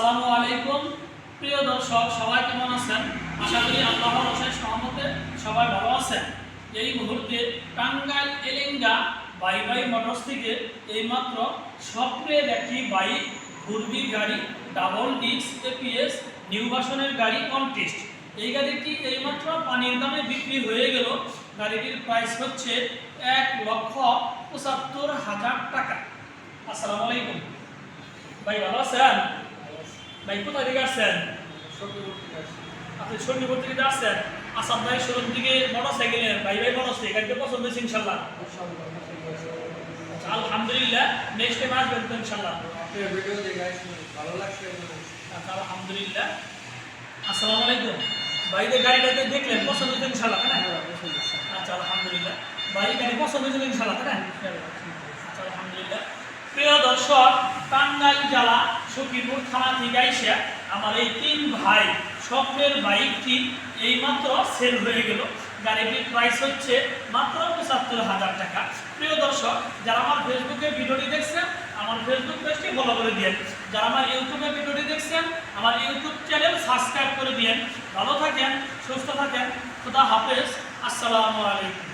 আসসালামু আলাইকুম। প্রিয় দর্শক, সবাই কেমন আছেন? আশা করি আল্লাহর অশেষ সহমতে সবাই ভালো আছেন। এই মুহূর্তে Tangail Elenga bye bye motors থেকে এইমাত্র স্বপ্নের একটি বাইক ঘুরবি গাড়ি, ডাবল ডিস্ক এপিএস, নিউ ভার্সনের গাড়ি কন্টেস্ট। এই গাড়িটি এইমাত্র পানির দামে বিক্রি হয়ে গেল। গাড়িটির প্রাইস হচ্ছে এক লক্ষ পঁচাত্তর হাজার টাকা। আসসালামু আলাইকুম। ভাই, ভালো আছেন? ভাই কোথায় থেকে আসছেন? আপনি শনিপুর থেকে আসছেন আসাম ভাই শোরুম থেকে মোটর সাইকেলের ভাই ভাই মোটর সাইকেল পছন্দ হয়েছে ইনশাল্লাহ? আচ্ছা, আলহামদুলিল্লাহ নেক্সট টাইম আসবেন তো ইনশাল্লাহ। আচ্ছা আলহামদুলিল্লাহ। আসসালামু আলাইকুম। ভাই গাড়িটাতে দেখলেন পছন্দ হয়েছে ইনশাল্লাহ তাই না? আচ্ছা আলহামদুলিল্লাহ। ভাই গাড়ি পছন্দ হয়েছে ইনশাল্লাহ তাই আচ্ছা আলহামদুলিল্লাহ। প্রিয় দর্শক টাঙ্গাইল জেলা সখীপুর থানা থেকে আইসা আমার এই তিন ভাই, স্বপ্নের বাইকটি এইমাত্র সেল হয়ে গেল। গাড়িটির প্রাইস হচ্ছে মাত্র পঁচাত্তর হাজার টাকা। প্রিয় দর্শক, যারা আমার ফেসবুকে ভিডিওটি দেখছেন, আমার ফেসবুক পেজটি ফলো করে দিয়েন। যারা আমার ইউটিউবে ভিডিওটি দেখছেন, আমার ইউটিউব চ্যানেল সাবস্ক্রাইব করে দিয়েন। ভালো থাকেন, সুস্থ থাকেন। খুদা হাফেজ। আসসালামু আলাইকুম।